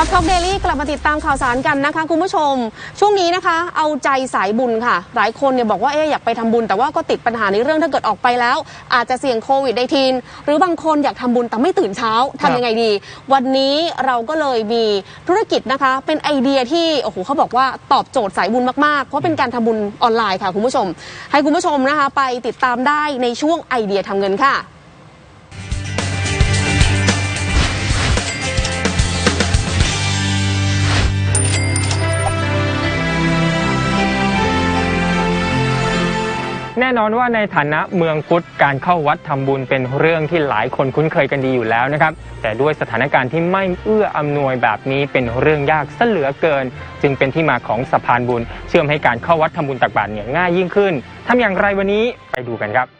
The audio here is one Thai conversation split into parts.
ท็อปท็อปเดลี่กลับมาติดตามข่าวสารกันนะคะ คุณผู้ชม ช่วงนี้นะคะ เอาใจสายบุญค่ะ หลายคนเนี่ยบอกว่าเอ๊อยากไปทำบุญ แต่ว่าก็ติดปัญหาในเรื่องถ้าเกิดออกไปแล้ว อาจจะเสี่ยงโควิดในทีนหรือบางคนอยากทำบุญแต่ไม่ตื่นเช้าทำยังไงดี วันนี้เราก็เลยมีธุรกิจนะคะ เป็นไอเดียที่โอ้โหเขาบอกว่าตอบโจทย์สายบุญมากๆ เพราะเป็นการทำบุญออนไลน์ค่ะคุณผู้ชม ให้คุณผู้ชมนะคะ ไปติดตามได้ในช่วงไอเดียทำเงินค่ะ น่นอนว่าในฐานะเมืองพุทธการเข้าวัดทำบุญเป็นเรื่องที่หลายคนคุ้นเคยกันดีอยู่แล้วนะครับ แต่ด้วยสถานการณ์ที่ไม่เอื้ออำนวยแบบนี้เป็นเรื่องยากซะเหลือเกิน จึงเป็นที่มาของสะพานบุญ เชื่อมให้การเข้าวัดทำบุญตักบาตรเนี่ยง่ายยิ่งขึ้นทำอย่างไรวันนี้ไปดูกันครับ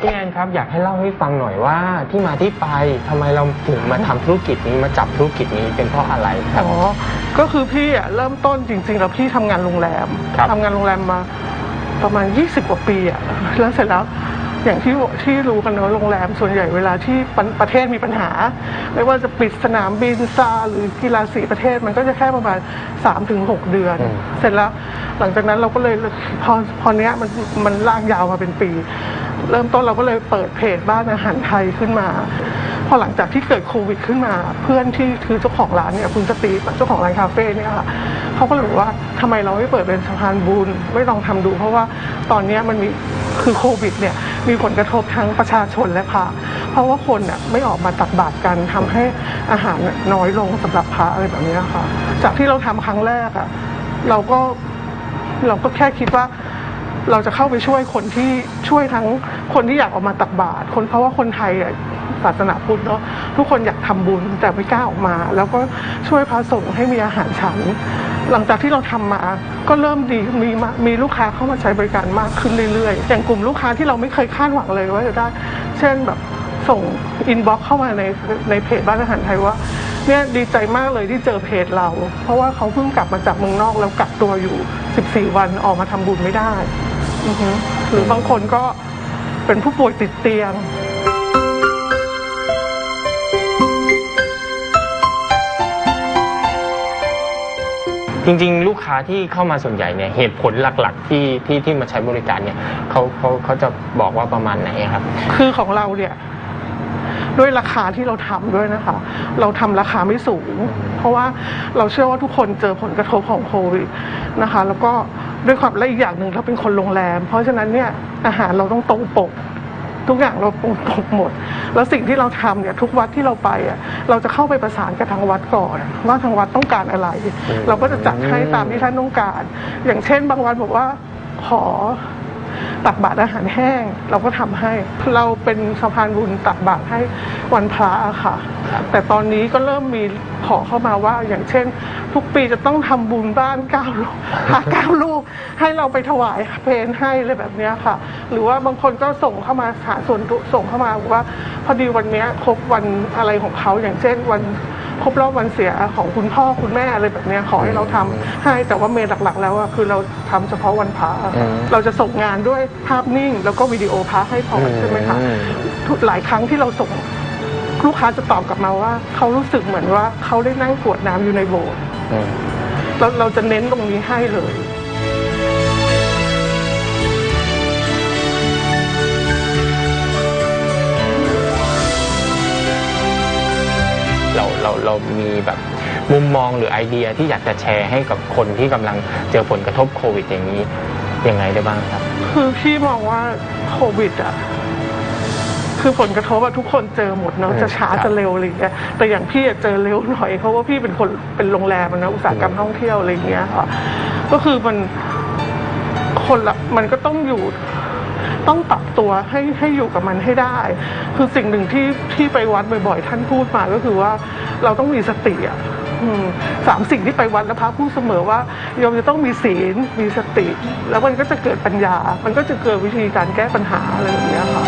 พี่แอนครับอยากให้เล่าให้ฟังหน่อยว่าที่มาที่ไปทำไมเราถึงมาทำธุรกิจนี้มาจับธุรกิจนี้เป็นเพราะอะไรครับ อ๋อ ก็คือพี่อะเริ่มต้นจริงๆ แล้วพี่ทำงานโรงแรมครับ ทำงานโรงแรมมาประมาณ 20 กว่าปีอะแล้วเสร็จแล้วอย่างที่ที่รู้กันเนอะโรงแรมส่วนใหญ่เวลาที่ปรประเทศมีปัญหา ไม่ว่าจะปิดสนามบินซาหรือกีฬาสีประเทศมันก็จะแค่ประมาณ 3-6 เดือนอืมเสร็จแล้ว หลังจากนั้นเราก็เลยพอพอเนี้ยมันมันลากยาวมาเป็นปี เริ่มต้นเราก็เลยเปิดเพจบ้านอาหารไทยขึ้นมา พอหลังจากที่เกิดโควิดขึ้นมา เพื่อนที่คือเจ้าของร้านเนี่ยคุณสตีฟเจ้าของร้านคาเฟ่เนี่ยค่ะเขาก็เลยบอกว่าทำไมเราไม่เปิดเป็นสะพานบุญไม่ลองทำดู เพราะว่าตอนนี้มันมีคือโควิดเนี่ยมีผลกระทบทั้งประชาชนและพระเพราะว่าคนเนี่ยไม่ออกมาตักบาตรกันทำให้อาหารน้อยลงสำหรับพระอะไรแบบนี้ค่ะ จากที่เราทำครั้งแรกอะเราก็ เราก็แค่คิดว่าเราจะเข้าไปช่วยคนที่ช่วยทั้งคนที่อยากออกมาตักบาตรคนเพราะว่าคนไทยอะศาสนาพุทธเนาะทุกคนอยากทำบุญแต่ไม่กล้าออกมา แล้วก็ช่วยพระสงฆ์ให้มีอาหารฉัน หลังจากที่เราทำมาก็เริ่มดีมีมามีลูกค้าเข้ามาใช้บริการมากขึ้นเรื่อยๆ อย่างกลุ่มลูกค้าที่เราไม่เคยคาดหวังเลยว่าจะได้ เช่นแบบส่งอินบ็อกเข้ามาในในเพจบ้านอาหารไทยว่า เนี่ยดีใจมากเลยที่เจอเพจเรา เพราะว่าเขาเพิ่งกลับมาจากเมืองนอกแล้วกักตัวอยู่ 14 วันออกมาทำบุญไม่ได้อือฮึหรือบางคนก็เป็นผู้ป่วยติดเตียง จริงๆ ลูกค้าที่เข้ามาส่วนใหญ่เนี่ยเหตุผลหลักๆ ที่ที่ที่มาใช้บริการเนี่ยเขาเขาเขาจะบอกว่าประมาณไหนครับ คือของเราเนี่ย ด้วยราคาที่เราทำด้วยนะคะ เราทำราคาไม่สูง เพราะว่าเราเชื่อว่าทุกคนเจอผลกระทบของโควิดนะคะ แล้วก็ด้วยความและอีกอย่างหนึ่งเราเป็นคนโรงแรม เพราะฉะนั้นเนี่ยอาหารเราต้องตรงปกทุกอย่างเราตรงปกหมด แล้วสิ่งที่เราทำเนี่ยทุกวัดที่เราไปอะเราจะเข้าไปประสานกับทางวัดก่อน ว่าทางวัดต้องการอะไรอืมเราก็จะจัดให้ตามที่ท่านต้องการ อย่างเช่น บางวันบอกว่าขอ ตักบาตรอาหารแห้ง เราก็ทำให้เราเป็นสะพานบุญตักบาตรให้วันพระอะค่ะ แต่ตอนนี้ก็เริ่มมีขอเข้ามาว่า อย่างเช่น ทุกปีจะต้องทำบุญบ้านเก้าลูกหาเก้าลูกให้เราไปถวายเพลให้อะไรแบบนี้ค่ะ หรือว่าบางคนก็ส่งเข้ามาหาส่วนส่งเข้ามาว่า พอดีวันนี้ครบวันอะไรของเขาอย่างเช่นวัน ครบรอบวันเสียของคุณพ่อคุณแม่อะไรแบบเนี้ยขอให้เราทำให้แต่ว่าเมนหลักๆ แล้วอะคือเราทำเฉพาะวันพระอะค่ะอืมเราจะส่งงานด้วยภาพนิ่ง แล้วก็วิดีโอพระให้พร้อม ใช่ไหมคะอืมทุกหลายครั้งที่เราส่งลูกค้าจะตอบกลับมาว่า เขารู้สึกเหมือนว่าเขาได้นั่งกรวดน้ำอยู่ในโบสถ์ อืม เราเราจะเน้นตรงนี้ให้เลย เราเราเรามีแบบมุมมองหรือไอเดียที่อยากจะแชร์ให้กับคนที่กำลังเจอผลกระทบโควิดอย่างนี้ยังไงได้บ้างครับ คือพี่มองว่าโควิดอะคือผลกระทบอะทุกคนเจอหมดเนาะอืมจะช้าครับจะเร็วอะไรอย่างเงี้ยแต่อย่างพี่อะเจอเร็วหน่อยเพราะว่าพี่เป็นคนเป็นโรงแรมอะนะอุตสาหกรรมท่องเที่ยวอะไรอย่างเงี้ยค่ะก็คือมันคนละมันก็ต้องอยู่ต้องปรับตัวให้ให้อยู่กับมันให้ได้ คือสิ่งหนึ่งที่ที่ไปวัดบ่อยๆ ท่านพูดมาก็คือว่า เราต้องมีสติอะสามสิ่งที่ไปวัดแล้วพระพูดเสมอว่าโยมจะต้องมีศีลมีสติ แล้วมันก็จะเกิดปัญญา มันก็จะเกิดวิธีการแก้ปัญหาอะไรแบบเนี้ยค่ะ